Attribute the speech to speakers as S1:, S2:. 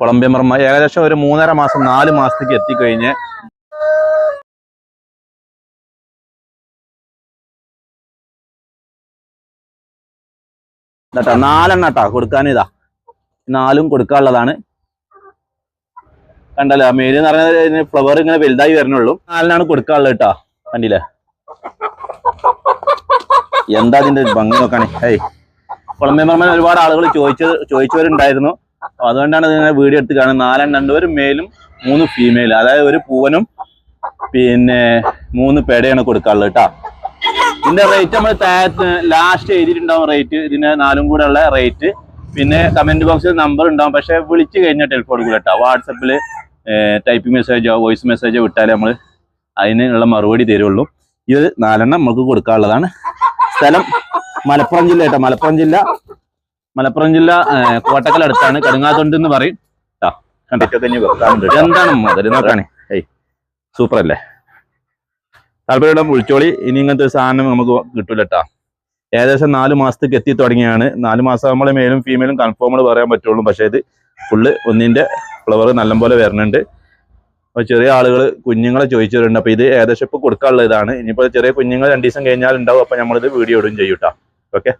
S1: Colombian മർമ്മ. ഏകദേശം ഒരു മൂന്നര മാസം നാല് മാസത്തേക്ക് എത്തിക്കഴിഞ്ഞ് ഇതാ നാലെണ്ണ കേട്ടോ കൊടുക്കാൻ ഇതാ. നാലും കൊടുക്കാനുള്ളതാണ്. കണ്ടല്ലോ മേൽ എന്ന് പറഞ്ഞാൽ ഫ്ലവർ ഇങ്ങനെ വലുതായി വരണുള്ളൂ. നാലിനാണ് കൊടുക്കാനുള്ളത് കേട്ടോ കണ്ടില്ലേ എന്താ അതിന്റെ ഭംഗി നോക്കാണേ ഏയ്. കൊളംബിയ മർമ്മൻ ഒരുപാട് ആളുകൾ ചോദിച്ചത് ചോദിച്ചവരുണ്ടായിരുന്നു. അതുകൊണ്ടാണ് ഇതിനെ വീഡിയോ എടുത്ത് കാണുന്നത്. നാലെണ്ണം രണ്ടുപേരും മേലും മൂന്ന് ഫീമെയിൽ അതായത് ഒരു പൂവനും പിന്നെ മൂന്ന് പേടയാണ് കൊടുക്കാറുള്ളത് കേട്ടോ ഇതിന്റെ റേറ്റ് നമ്മൾ ലാസ്റ്റ് എഴുതിയിട്ടുണ്ടാവും റേറ്റ് ഇതിന് നാലും കൂടെ ഉള്ള റേറ്റ് പിന്നെ കമന്റ് ബോക്സിൽ നമ്പർ ഉണ്ടാവും. പക്ഷെ വിളിച്ചു കഴിഞ്ഞാൽ ടെലിഫോൺ കൂടെ കേട്ടോ വാട്സപ്പിൽ ടൈപ്പിംഗ് മെസ്സേജോ വോയിസ് മെസ്സേജോ വിട്ടാലേ നമ്മൾ അതിനുള്ള മറുപടി തരുള്ളൂ. ഇത് നാലെണ്ണം നമുക്ക് കൊടുക്കാനുള്ളതാണ്. സ്ഥലം മലപ്പുറം ജില്ല കേട്ടോ മലപ്പുറം ജില്ല മലപ്പുറം ജില്ല കോട്ടക്കൽ അടുത്താണ്. കടുങ്ങാത്തൊണ്ട് എന്ന് പറയും. എന്താണ് മുതൽ നോക്കാണേ. ഏയ് സൂപ്പർ അല്ലേ താല്പര്യം വിളിച്ചോളി. ഇനി ഇങ്ങനത്തെ ഒരു സാധനം നമുക്ക് കിട്ടൂല കേട്ടാ ഏകദേശം നാല് മാസത്തേക്ക് എത്തി തുടങ്ങിയാണ്. നാല് മാസം നമ്മളെ മെയിലും ഫീമെയിലും കൺഫേം പറയാൻ പറ്റുള്ളൂ. പക്ഷേ ഇത് ഫുള്ള് ഒന്നിന്റെ ഫ്ലവർ നല്ലപോലെ വരുന്നുണ്ട്. അപ്പൊ ചെറിയ ആളുകൾ കുഞ്ഞുങ്ങളെ ചോദിച്ചിട്ടുണ്ട്. അപ്പൊ ഇത് ഏകദേശം ഇപ്പൊ കൊടുക്കാനുള്ള ഇതാണ്. ഇനിയിപ്പോ ചെറിയ കുഞ്ഞുങ്ങൾ രണ്ടു ദിവസം കഴിഞ്ഞാൽ ഉണ്ടാവും അപ്പൊ നമ്മളിത് വീഡിയോ ഇടും ചെയ്യൂട്ടാ ഓക്കെ